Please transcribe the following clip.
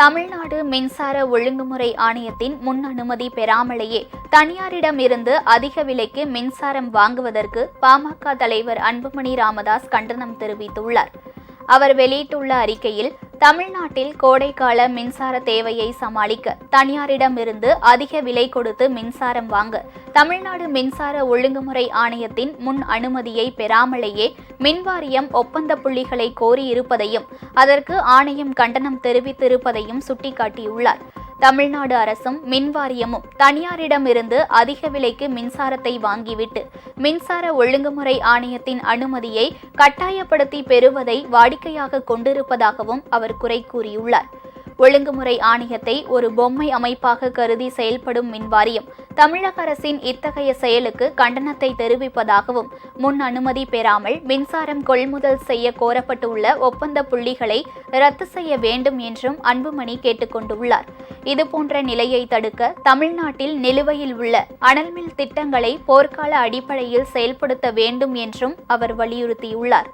தமிழ்நாடு மின்சார ஒழுங்குமுறை ஆணையத்தின் முன் அனுமதி பெறாமலேயே தனியாரிடம் இருந்து அதிக விலைக்கு மின்சாரம் வாங்குவதற்கு பாமக தலைவர் அன்புமணி ராமதாஸ் கண்டனம் தெரிவித்துள்ளார். அவர் வெளியிட்டுள்ள அறிக்கையில் தமிழ்நாட்டில் கோடைக்கால மின்சார தேவையை சமாளிக்க தனியாரிடமிருந்து அதிக விலை கொடுத்து மின்சாரம் வாங்க தமிழ்நாடு மின்சார ஒழுங்குமுறை ஆணையத்தின் முன் அனுமதியை பெறாமலேயே மின்வாரியம் ஒப்பந்த புள்ளிகளை கோரியிருப்பதையும் அதற்கு ஆணையம் கண்டனம் தெரிவித்திருப்பதையும் சுட்டிக்காட்டியுள்ளார். தமிழ்நாடு அரசும் மின்வாரியமும் தனியாரிடமிருந்து அதிக விலைக்கு மின்சாரத்தை வாங்கிவிட்டு மின்சார ஒழுங்குமுறை ஆணையத்தின் அனுமதியை கட்டாயப்படுத்தி பெறுவதை வாடிக்கையாக கொண்டிருப்பதாகவும் அவர் குறை கூறியுள்ளார். ஒழுங்குமுறை ஆணையத்தை ஒரு பொம்மை அமைப்பாக கருதி செயல்படும் மின்வாரியம் தமிழக அரசின் இத்தகைய செயலுக்கு கண்டனத்தை தெரிவிப்பதாகவும் முன் அனுமதி பெறாமல் மின்சாரம் கொள்முதல் செய்ய கோரப்பட்டுள்ள ஒப்பந்த புள்ளிகளை ரத்து செய்ய வேண்டும் என்றும் அன்புமணி கேட்டுக்கொண்டுள்ளார். இதுபோன்ற நிலையை தடுக்க தமிழ்நாட்டில் நிலுவையில் உள்ள அனல்மில் திட்டங்களை போர்க்கால அடிப்படையில் செயல்படுத்த வேண்டும் என்றும் அவர் வலியுறுத்தியுள்ளார்.